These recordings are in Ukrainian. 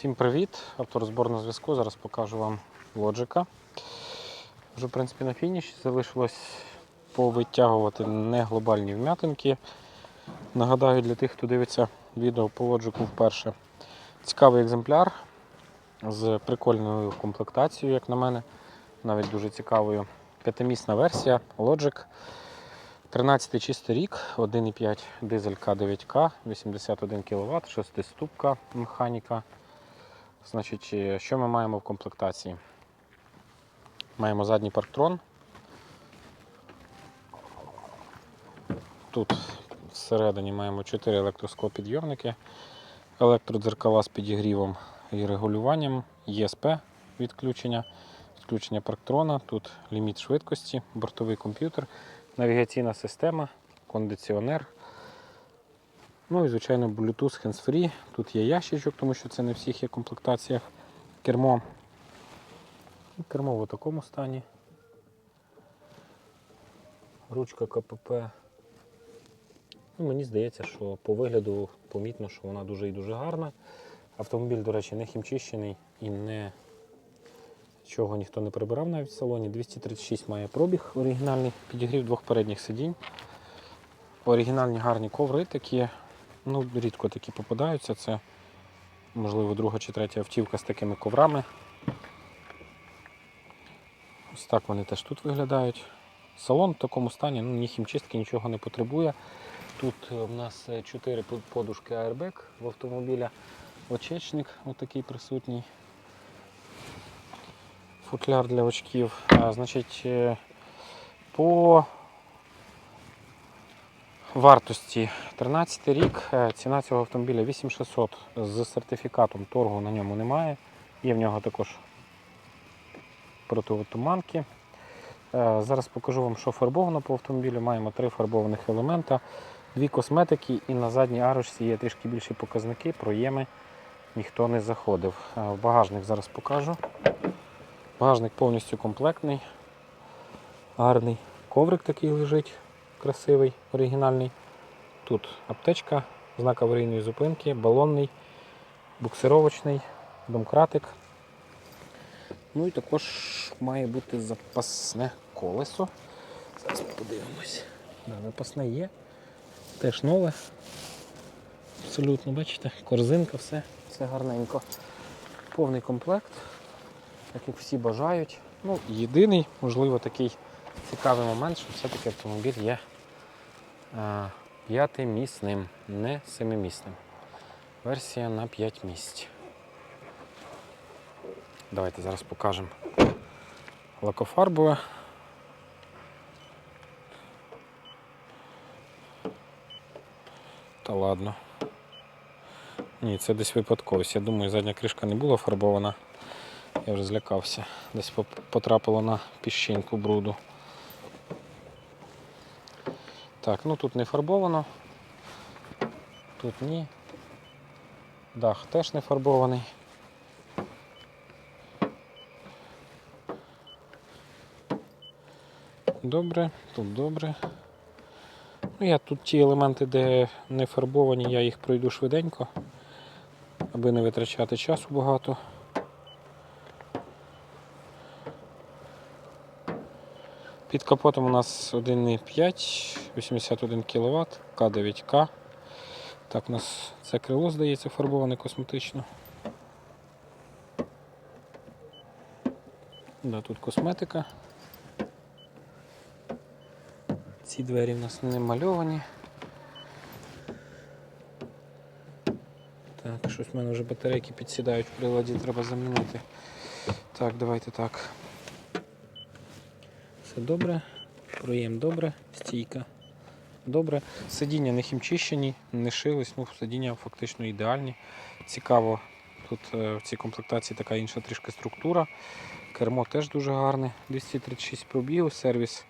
Всім привіт! Авторозбор на зв'язку. Зараз покажу вам лоджика. Вже, в принципі, на фініші залишилось повитягувати не глобальні вм'ятинки. Нагадаю для тих, хто дивиться відео по лоджику вперше. Цікавий екземпляр з прикольною комплектацією, як на мене. Навіть дуже цікавою. П'ятимісна версія Logic. 13 чистий рік, 1,5 дизель К9К, 81 кВт, 6 ступка механіка. Значить, е, що ми маємо в комплектації? Маємо задній парктрон. Тут всередині маємо 4 електросклопідйомники, електродзеркала з підігрівом і регулюванням, ЄСП відключення, відключення парктрона, тут ліміт швидкості, бортовий комп'ютер, навігаційна система, кондиціонер. Ну і, звичайно, Bluetooth hands-free. Тут є ящичок, тому що це не всіх є комплектаціях. Кермо. Кермо в такому стані. Ручка КПП. Ну, мені здається, що по вигляду помітно, що вона дуже і дуже гарна. Автомобіль, до речі, не хімчищений і не чого ніхто не прибирав навіть в салоні. 236 має пробіг оригінальний, підігрів двох передніх сидінь. Оригінальні гарні коври такі. Ну, рідко такі попадаються. Це, можливо, друга чи третя автівка з такими коврами. Ось так вони теж тут виглядають. Салон в такому стані, ну, ні хімчистки, нічого не потребує. Тут е, в нас 4 подушки Airbag в автомобіля. Очечник отакий присутній. Футляр для очків. А, значить, е, по вартості 13 рік, е, ціна цього автомобіля 8600 з сертифікатом торгу на ньому немає. Є в нього також противотуманки. Е, Зараз покажу вам, що фарбовано по автомобілю. Маємо три фарбованих елемента, дві косметики і на задній арочці є трішки більші показники, проєми ніхто не заходив. Е, В багажник зараз покажу. Багажник повністю комплектний, гарний коврик такий лежить, красивий, оригінальний. Тут аптечка, знак аварійної зупинки, балонний, буксировочний, домкратик. Ну і також має бути запасне колесо. Зараз подивимось. Запасне є. Теж нове. Абсолютно, бачите, корзинка, все, все гарненько. Повний комплект, так як всі бажають. Ну, єдиний, можливо, такий цікавий момент, що все-таки автомобіль є п'ятимісним, не семимісним. Версія на 5 місць. Давайте зараз покажемо лакофарбове. Та ладно. Ні, це десь випадковість. Я думаю, задня кришка не була фарбована. Я вже злякався. Десь потрапило на піщинку бруду. Так, ну тут не фарбовано. Тут ні. Дах теж не фарбований. Добре, тут добре. Ну, я тут ті елементи, де не фарбовані, я їх пройду швиденько, аби не витрачати часу багато. Під капотом у нас 1,5, 81 кВт, К9К. Так, у нас це крило, здається, фарбоване косметично. Да, тут косметика. Ці двері в нас не мальовані. Так, щось в мене вже батарейки підсідають в приладі, треба замінити. Так, давайте так. Все добре, проєм добре, стійка. Добре. Сидіння не хімчищені, не шились, ну сидіння фактично ідеальні. Цікаво, тут е, в цій комплектації така інша трішки структура. Кермо теж дуже гарне. 236 пробігу, сервіс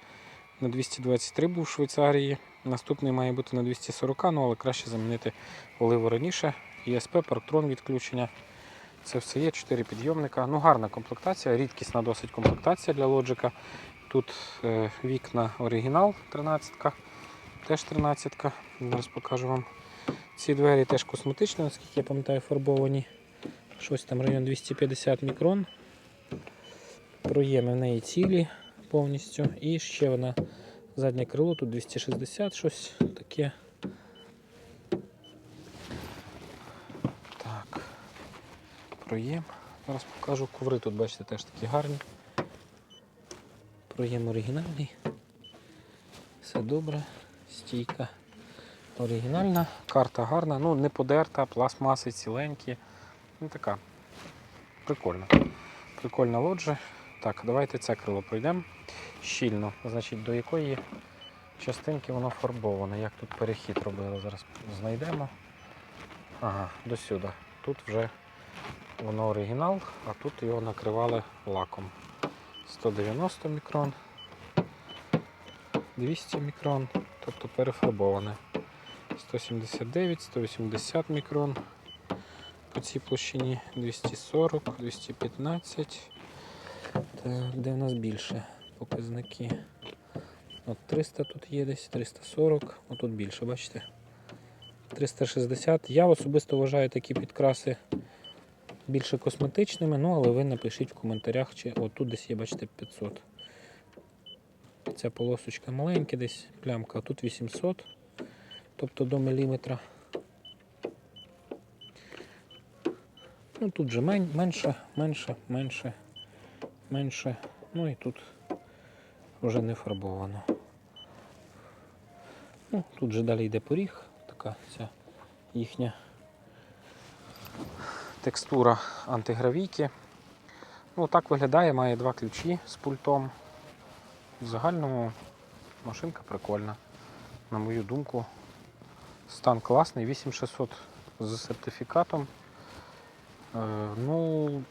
на 223 був в Швейцарії. Наступний має бути на 240, ну але краще замінити оливу раніше. ЄСП, парктрон відключення. Це все є, 4 підйомника. Ну, гарна комплектація, рідкісна досить комплектація для лоджика. Тут е, вікна оригінал 13 теж 13 Зараз покажу вам. Ці двері теж косметичні, наскільки я пам'ятаю, фарбовані. Щось там район 250 мікрон. Проєми в неї цілі повністю. І ще вона заднє крило, тут 260, щось таке. Так. Проєм. Зараз покажу. Коври тут, бачите, теж такі гарні. Проєм оригінальний. Все добре. Стійка оригінальна. Карта гарна, ну не подерта, пластмаси ціленькі. Ну така. Прикольна. Прикольна лоджія. Так, давайте це крило пройдемо щільно. Значить, до якої частинки воно фарбоване. Як тут перехід робили, зараз знайдемо. Ага, до сюди. Тут вже воно оригінал, а тут його накривали лаком. 190 мікрон, 200 мікрон, тобто перефарбоване. 179, 180 мікрон по цій площині, 240, 215. Та де в нас більше показники? От 300 тут є десь, 340, отут більше, бачите? 360. Я особисто вважаю такі підкраси більше косметичними, ну але ви напишіть в коментарях, чи отут десь є, бачите, 500. Ця полосочка маленька, десь плямка, а тут 800, тобто до міліметра. Ну тут же мен- менше, менше, менше, менше. Ну і тут вже не фарбовано. Ну, тут же далі йде поріг, така ця їхня текстура антигравійки. Ну, так виглядає, має два ключі з пультом. В загальному машинка прикольна. На мою думку, стан класний, 8600 з сертифікатом. Е, ну,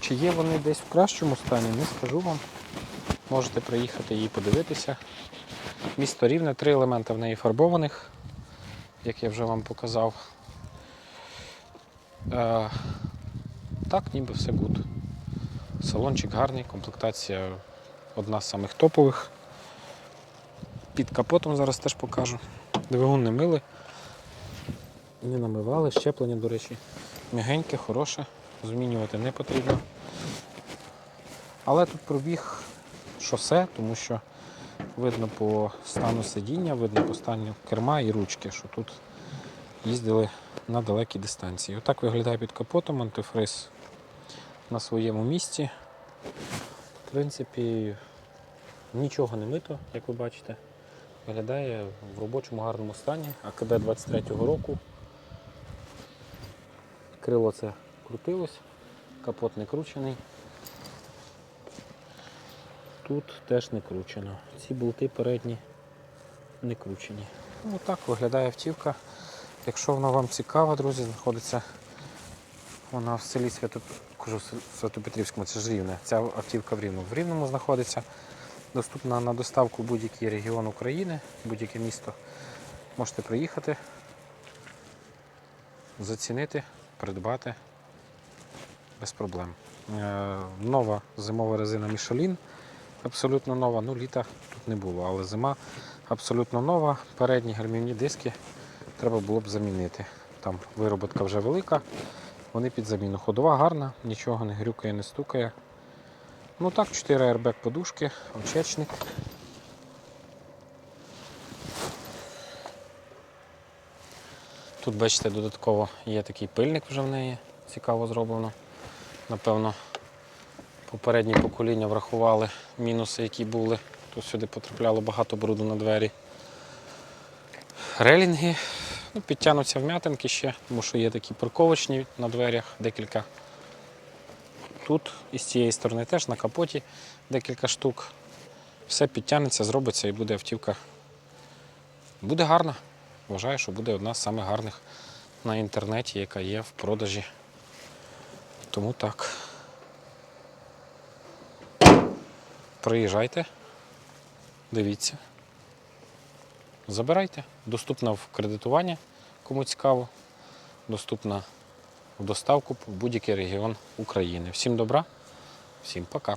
чи є вони десь в кращому стані, не скажу вам. Можете приїхати і подивитися. Місто рівне, три елементи в неї фарбованих, як я вже вам показав. Е, так, ніби все гуд. Салончик гарний, комплектація одна з самих топових. Під капотом зараз теж покажу. Двигун не мили, не намивали, щеплення, до речі, м'ягеньке, хороше, змінювати не потрібно. Але тут пробіг шосе, тому що видно по стану сидіння, видно по стану керма і ручки, що тут їздили на далекі дистанції. Отак виглядає під капотом антифриз на своєму місці. В принципі, нічого не мито, як ви бачите. Виглядає в робочому гарному стані. АКБ 23-го року. Крило це крутилось, капот не кручений. Тут теж не кручено. Ці болти передні не кручені. Ну, виглядає автівка. Якщо вона вам цікава, друзі, знаходиться вона в селі Свято... кажу, Святопетрівському, це ж Рівне. Ця автівка в Рівному. В Рівному знаходиться доступна на доставку будь-який регіон України, будь-яке місто. Можете приїхати, зацінити, придбати без проблем. Е, Нова зимова резина Michelin, абсолютно нова, ну літа тут не було, але зима абсолютно нова. Передні гальмівні диски треба було б замінити. Там вироботка вже велика, вони під заміну. Ходова гарна, нічого не грюкає, не стукає. Ну так, 4 airbag подушки, очечник. Тут, бачите, додатково є такий пильник вже в неї, цікаво зроблено. Напевно, попередні покоління врахували мінуси, які були. Тут сюди потрапляло багато бруду на двері. Релінги ну, підтягнуться вм'ятинки ще, тому що є такі парковочні на дверях, декілька. Тут і з цієї сторони теж на капоті декілька штук. Все підтягнеться, зробиться і буде автівка. Буде гарна. Вважаю, що буде одна з самих гарних на інтернеті, яка є в продажі. Тому так. Приїжджайте, дивіться. Забирайте. Доступна в кредитування, кому цікаво. Доступна в доставку в будь-який регіон України. Всім добра, всім пока.